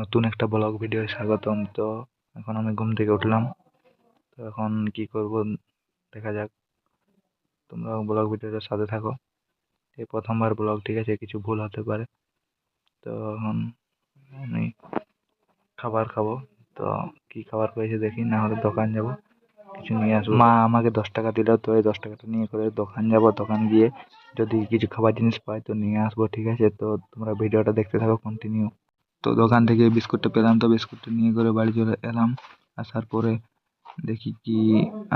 নতুন একটা blog video স্বাগতম। তো এখন আমি ঘুম থেকে উঠলাম। তো এখন কি করব দেখা যাক। তোমরা ব্লগ ভিডিওটার সাথে থাকো। এই প্রথমবার ব্লগ, ঠিক আছে? কিছু ভুল হতে পারে। তো এখন আমি খাবার খাব। তো কি খাবার পেয়েছে দেখি, না হলে দোকান যাব। কিছু নিয়ে আসব। মা আমাকে দশ টাকা দিল, তো এই দশ টাকাটা নিয়ে করে দোকান যাব। দোকান গিয়ে যদি কিছু খাবার জিনিস পাই, তো নিয়ে আসব, ঠিক আছে? তো তোমরা ভিডিওটা দেখতে থাকো কন্টিনিউ তো দোকান থেকে বিস্কুটটা পেলাম, তো বিস্কুটটা নিয়ে করে বাড়ি চলে এলাম। আসার পরে দেখি কি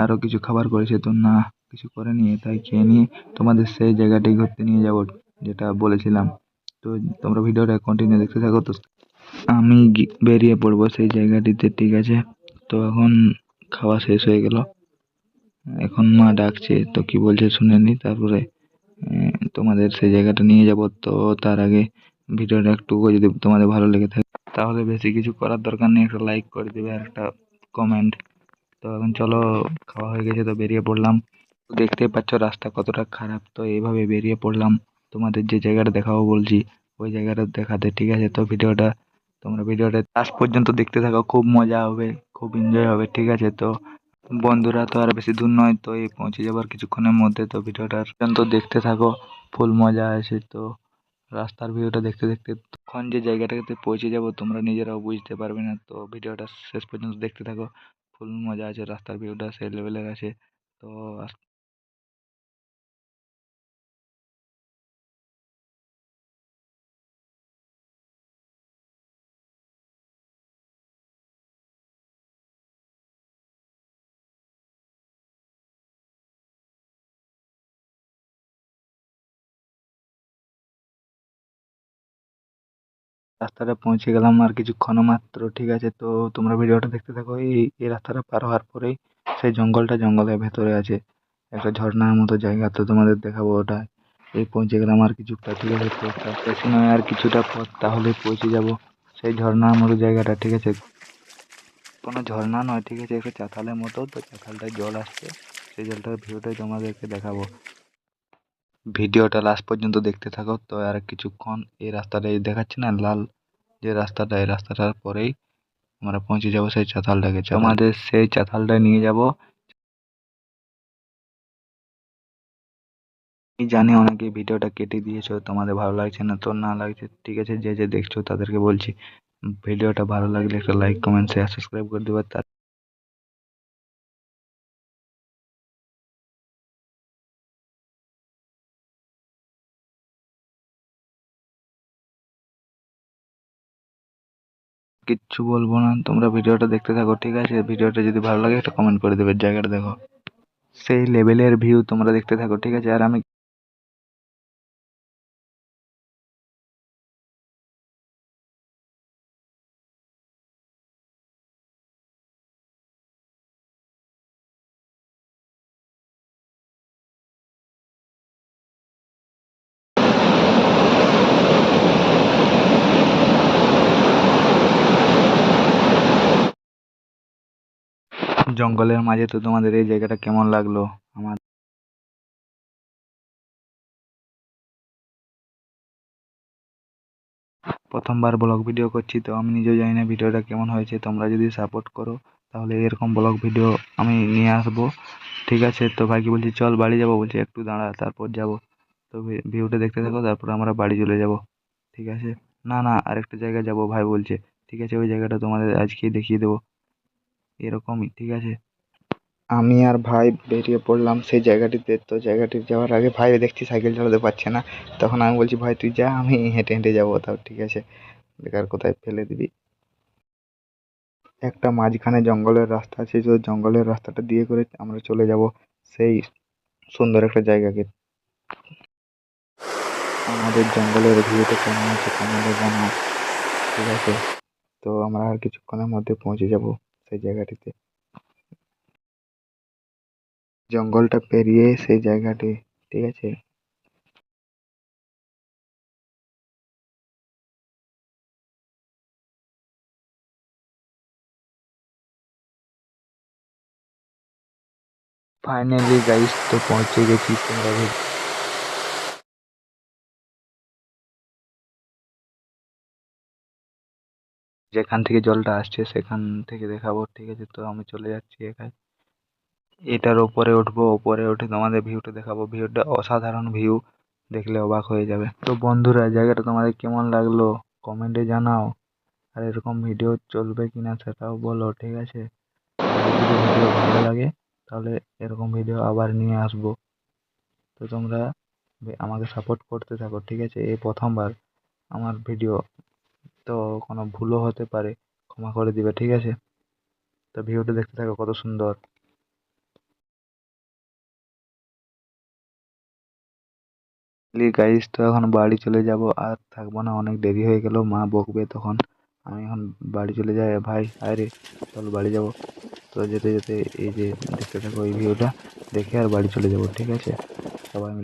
আরও কিছু খাবার করেছে তো না, কিছু করেনি, তাই খেয়ে নিয়ে তোমাদের সেই জায়গাটি ঘুরতে নিয়ে যাব যেটা বলেছিলাম। তো তোমরা ভিডিওটা কন্টিনিউ দেখতে থাকো তো। আমি বেরিয়ে পড়ব সেই জায়গাটিতে, ঠিক আছে? তো এখন খাওয়া শেষ হয়ে গেল। এখন মা ডাকছে, তো কি বলছে শুনে নি, তারপরে তোমাদের সেই জায়গাটা নিয়ে যাব। তো তার আগে ভিডিওটা একটু যদি তোমাদের ভালো লেগে থাকে, তাহলে বেশি কিছু করার দরকার নেই। একটা লাইক করে দেবে আর একটা কমেন্ট তো এখন চলো, খাওয়া হয়ে গেছে তো বেরিয়ে পড়লাম। দেখতেই পাচ্ছ রাস্তা কতটা খারাপ। তো এইভাবে বেরিয়ে পড়লাম। তোমাদের যে জায়গাটা দেখাবো বলছি, ওই জায়গাটা দেখাতে, ঠিক আছে? তো ভিডিওটা, তোমরা ভিডিওটা লাস্ট পর্যন্ত দেখতে থাকো। খুব মজা হবে, খুব এনজয় হবে, ঠিক আছে? তো বন্ধুরা তো আর বেশি দূর নয়, তো এই পৌঁছে যাবার কিছুক্ষণের মধ্যে তো ভিডিওটা পর্যন্ত দেখতে থাকো। ফুল মজা আছে তো। রাস্তার ভিউটা দেখতে দেখতে তখন যে জায়গাটাতে পৌঁছে যাব, তোমরা নিজেরাও বুঝতে পারবে না। তো ভিডিওটা শেষ পর্যন্ত দেখতে থাকো। ফুল মজা আছে রাস্তার ভিউটা, সেই লেভেলের আছে। তো রাস্তাটা পৌঁছে গেলাম আর কিছুক্ষণ মাত্র, ঠিক আছে? তো তোমরা ভিডিওটা দেখতে থাকো। এই এই রাস্তাটা পার হওয়ার পরেই সেই জঙ্গলটা জঙ্গলের ভেতরে আছে। একটা ঝর্ণার মতো জায়গা, তো তোমাদের দেখাবো ওটা। এই পৌঁছে গেলাম আর কিছুটা ঠিক আছে তো বেশি নয় আর কিছুটা পথ তাহলে পৌঁছে যাব সেই ঝর্ণার মতো জায়গাটা, ঠিক আছে? কোনো ঝর্ণা নয়, ঠিক আছে? একটা চাতালের মতো, তো চাতালটায় জল আসছে। সেই জলটার ভিউটাই তোমাদেরকে দেখাবো। ভিডিওটা লাস্ট পর্যন্ত দেখতে থাকো। তো আর কিছুক্ষণ এই রাস্তাটা দেখাচ্ছে না লাল যে রাস্তাটা এই রাস্তাটার পরেই আমরা পৌঁছে যাব সেই চাতালটাকে আমাদের সেই চাতালটা নিয়ে যাব। জানি অনেকে ভিডিওটা কেটে দিয়েছ তোমাদের ভালো লাগছে না তো না লাগছে ঠিক আছে যে যে দেখছ তাদেরকে বলছি। ভিডিওটা ভালো লাগলে একটা লাইক কমেন্ট শেয়ার সাবস্ক্রাইব করে দেবে। তার কিচ্ছু বলব না। তোমরা ভিডিওটা দেখতে থাকো, ঠিক আছে? ভিডিওটা যদি ভালো লাগে একটা কমেন্ট করে দেবে, জায়গাটা দেখো। সেই লেভেলের ভিউ তোমরা দেখতে থাকো, ঠিক আছে? আর আমি জঙ্গলের মাঝে তো তোমাদের এই জায়গাটা কেমন লাগল? আমার প্রথমবার ব্লগ ভিডিও করছি, তো আমি নিজেও জানি না ভিডিওটা কেমন হয়েছে, তোমরা যদি সাপোর্ট করো, তাহলে এরকম ব্লগ ভিডিও আমি নিয়ে আসব। ঠিক আছে, তো ভাইকে বলছি, চল বাড়ি যাব, বলছে, একটু দাঁড়া, তারপর যাব। তো ভিউটা দেখতে থাকো, তারপর আমরা বাড়ি চলে যাব। ঠিক আছে? না না, আরেকটা জায়গায় যাব, ভাই বলছে। ঠিক আছে, ওই জায়গাটা তোমাদের আজকেই দেখিয়ে দেবো। এরকমই, ঠিক আছে? আমি আর ভাই বেরিয়ে পড়লাম সেই জায়গাটিতে। তো জায়গাটি যাওয়ার আগে ভাই দেখছি সাইকেল চালাতে পারছে না। তখন আমি বলছি, ভাই, তুই যা, আমি হেঁটে হেঁটে যাব তাও, ঠিক আছে? বেকার কোথায় ফেলে দিবি? একটা মাঝখানে জঙ্গলের রাস্তা আছে, তো জঙ্গলের রাস্তাটা দিয়ে করে আমরা চলে যাব সেই সুন্দর একটা জায়গাকে। আমাদের জঙ্গলের ভিউটা কেমন আছে জানাও, ঠিক আছে? তো আমরা আর কিছুক্ষণের মধ্যে পৌঁছে যাব। সেই জায়গাটিতে। জঙ্গলটা পেরিয়ে সেই জায়গাটি ঠিক আছে? ফাইনালি গাইস তো পৌঁছে গেছি তোমরা যেখান থেকে জলটা আসছে সেখান থেকে দেখাবো, ঠিক আছে? তো আমি চলে যাচ্ছি একাই। এটার ওপরে উঠবো, ওপরে উঠে তোমাদের ভিউটা দেখাবো। ভিউটা অসাধারণ ভিউ দেখলে অবাক হয়ে যাবে। তো বন্ধুরা, জায়গাটা তোমাদের কেমন লাগল? কমেন্টে জানাও। আর এরকম ভিডিও চলবে কি না সেটাও বলো, ঠিক আছে? যদি ভিডিও ভালো লাগে, তাহলে এরকম ভিডিও আবার নিয়ে আসব। তো তোমরা আমাকে সাপোর্ট করতে থাকো, ঠিক আছে? এই প্রথমবার আমার ভিডিও তো কোনো ভুলও হতে পারে, ক্ষমা করে দিবে, ঠিক আছে? তো ভিডিওটা দেখতে থাকো, কত সুন্দর। গাইস তো এখন বাড়ি চলে যাব, আর থাকব না, অনেক দেরি হয়ে গেল, মা বকবে তখন। আমি এখন বাড়ি চলে যাই, ভাই আরে চল বাড়ি যাব। তো যেতে যেতে এই যে দেখতে থাকো, এই ভিডিওটা দেখে আর বাড়ি চলে যাব, ঠিক আছে? সবাই মিলে